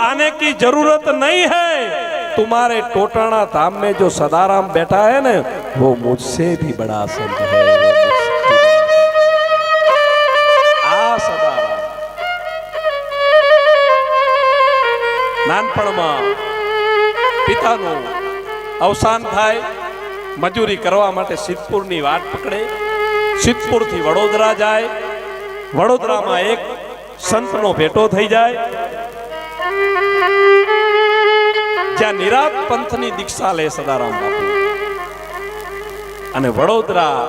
आने की जरूरत नहीं है तुम्हारे टोटाना धाम में जो सदाराम बैठा है ना वो मुझसे भी बड़ा संत है वो मुझसे भी बड़ा संत है। આ સદારામ નાનપણમાં પિતાનું અવસાન થાય મજૂરી કરવા માટે સિદ્ધપુરની વાટ પકડે સિદ્ધપુરથી વડોદરા જાય વડોદરામાં એક સંતનો ભેટો થઈ જાય જ્યાં નિરાત પંથની દીક્ષા લે સદારામ બાપુ. અને વડોદરા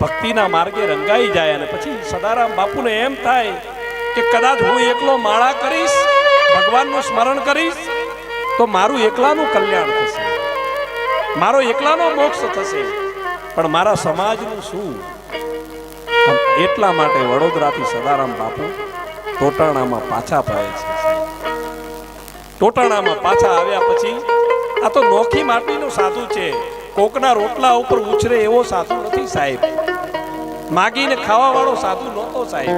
ભક્તિના માર્ગે રંગાઈ જાય અને પછી સદારામ બાપુને એમ થાય કે કદાચ હું એકલો માળા કરીશ, ભગવાનનું સ્મરણ કરીશ, તો મારું એકલાનું કલ્યાણ થશે. મારો એકલાનો મોક્ષ થશે. પણ મારા સમાજનું શું? એટલા માટે વડોદરાથી સદારામ બાપુ ટોટાણામાં પાછા પાય છે. ટોટાણામાં પાછા આવ્યા પછી, આ તો નોખી માટીનો સાધુ છે. કોકના રોટલા ઉપર ઉછરે એવો સાધુ નથી, સાહેબ. માગીને ખાવા વાળો સાધુ નહોતો, સાહેબ.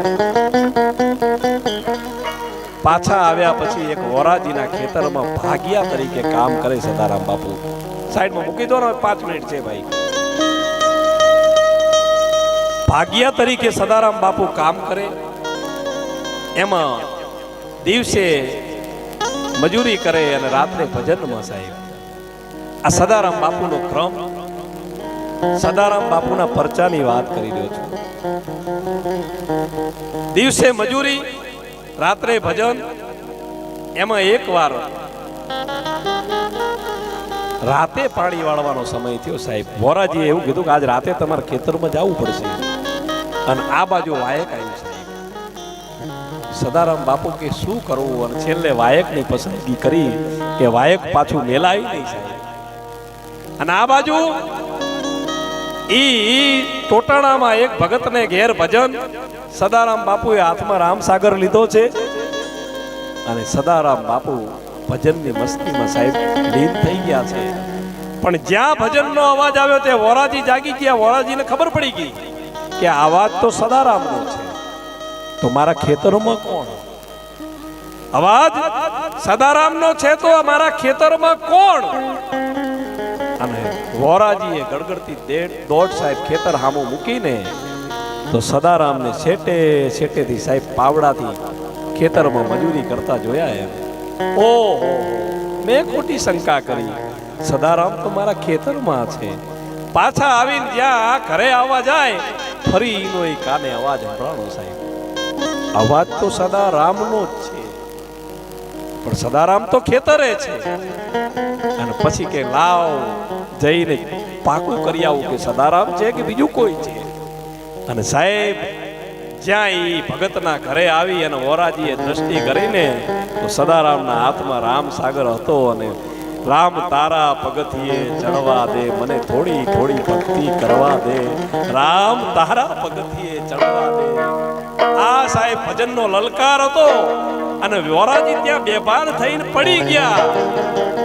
પાછા આવ્યા પછી એક વોરાજીના ખેતરમાં ભાગિયા તરીકે કામ કરે સદારામ બાપુ. સાઈડમાં મૂકી દો ને, પાંચ મિનિટ છે ભાઈ. ભાગિયા તરીકે સદારામ બાપુ કામ કરે. એમાં દિવસે મજૂરી કરે અને રાત્રે ભજનમાં સાહેબ. આ સદારામ બાપુનો ક્રમ. સદારામ બાપુના પરચાની વાત કરી રહ્યો છું. દિવસે મજૂરી, રાત્રે ભજન, એમાં એક વાર રાતે પાણી વાળવાનો સમય થયો સાહેબ. વોરાજીએ એવું કીધું કે આજ રાતે તમારે ખેતરમાં જવું પડશે. અને આ બાજુ વાયક આવ્યું સાહેબ સદારામ બાપુ કે શું કરવું? અને છેલ્લે વાયકની પસંદગી કરી કે વાયક પાછું મેલાવી નહીં સાહેબ અને આ બાજુ ઈ ટોટાણામાં એક ભગતને ઘેર ભજન સદારામ બાપુએ હાથમાં રામસાગર લીધો છે. અને સદારામ બાપુ ભજનની મસ્તીમાં સાહેબ લીન થઈ ગયા છે. પણ જ્યાં ભજનનો અવાજ આવ્યો તે વોરાજી જાગી ગયા. વોરાજીને ખબર પડી ગઈ કે આ અવાજ તો સદારામનો છે. તો મારા ખેતરોમાં કોણ? અવાજ? સદારામનો છે તો મારા ખેતરમાં કોણ? અને વોરાજીએ ગડગડતી દોઢ સાહેબ ખેતર હામું મૂકીને તો સદારામને છેટે છેટેથી સાહેબ પાવડાથી ખેતરમાં મજૂરી કરતા જોયા એમ. ઓ મેં ખોટી શંકા કરી. સદારામ તો મારા ખેતરમાં છે. પાછા આવીને જ્યાં ઘરે આવવા જાય, ફરી એનો એ કાને અવાજ સંભળાણો સાહેબ. અવાજ તો સદારામનો જ છે. પણ સદારામ તો ખેતરે છે. અને પછી કે લાવ જઈને પાકું કરી આવું કે સદારામ છે કે બીજું કોઈ છે? અને સાહેબ, જ્યાં એ ભગતના ઘરે આવી અને વોરાજીએ દ્રષ્ટિ કરીને તો સદારામના હાથમાં રામ સાગર હતો અને રામ તારા પગથિયે ચડવા દે, મને થોડી થોડી ભક્તિ કરવા દે. રામ તારા પગથિયે ચડવા દે. આ સાહેબ ભજનનો લલકાર હતો અને વોરાજી ત્યાં બેભાન થઈને પડી ગયા.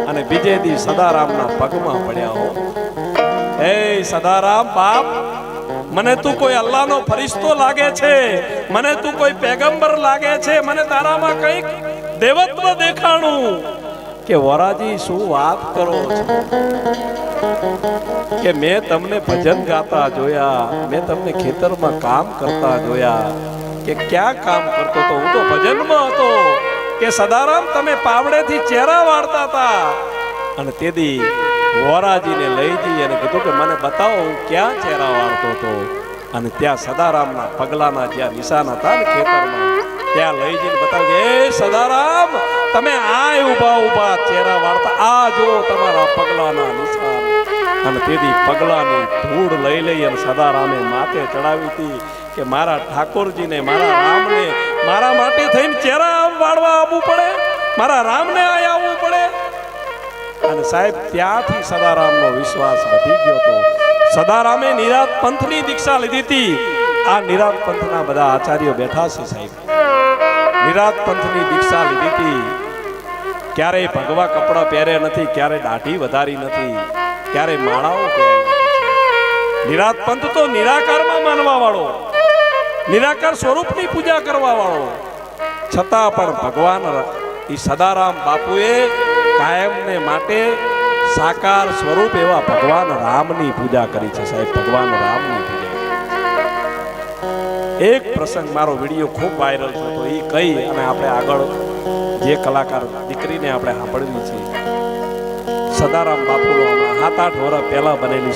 અને બીજે દી સદારામના પગમાં પડ્યા હો. એ સદારામ બાપ, મને તું કોઈ અલ્લાહનો ફરિશ્તો લાગે છે? મને તું કોઈ પેગંબર લાગે છે? મને તારામાં કંઈક દેવત્વ દેખાણું. કે વરાજી, શું વાત કરો છો? કે મેં તમને ભજન ગાતા જોયા, મેં તમને ખેતરમાં કામ કરતા જોયા કે ક્યાં કામ કરતો તો હું તો ભજનમાં હતો. કે સદારામ, તમે પાવડેથી ચહેરા વાળતા હતા. અને તેથી વોરાજીને લઈ જઈ અને કીધું કે મને બતાવો, હું ક્યાં ચહેરા વાળતો હતો? અને ત્યાં સદારામના પગલાના જ્યાં નિશાન હતા ને ખેતરમાં, ત્યાં લઈ જઈને બતાવ્યું એ સદારામ, તમે આ ઊભા ઊભા ચહેરા વાળતા. આ જો તમારા પગલાના નિશાન. અને તેથી પગલાની ધૂળ લઈ લઈ અને સદારામે માથે ચડાવી હતી. કે મારા ઠાકોરજીને, મારા રામને, મારા માટે થઈને ચહેરા વાળવા આવવું પડે? મારા રામને આ આવવું પડે? અને સાહેબ, ત્યાંથી સદારામનો વિશ્વાસ વધી ગયો હતો સદારામે નિરાત પંથની દીક્ષા લીધી હતી. આ નિરાત પંથના બધા આચાર્યો બેઠા છે સાહેબ. નિરાત પંથની દીક્ષા લીધી હતી. ક્યારેય ભગવા કપડાં પહેરે નથી, ક્યારે દાઢી વધારી નથી, ક્યારે માળાઓ પહેરી નિરાત પંથ તો નિરાકારમાં માનવા વાળો. નિરાકાર સ્વરૂપની પૂજા કરવા વાળો છતાં પણ ભગવાન એ સદારામ બાપુએ કાયમને માટે સાકાર સ્વરૂપ એવા ભગવાન રામની પૂજા કરી છે સાહેબ, ભગવાન રામની પૂજા. એક પ્રસંગ મારો વીડિયો ખૂબ વાયરલ થયો એ કહી અને આપણે આગળ જે કલાકાર દીકરીને આપણે સાંભળવી છે. સદારામ બાપુનો સાત આઠ વર્ષ પહેલા બનેલી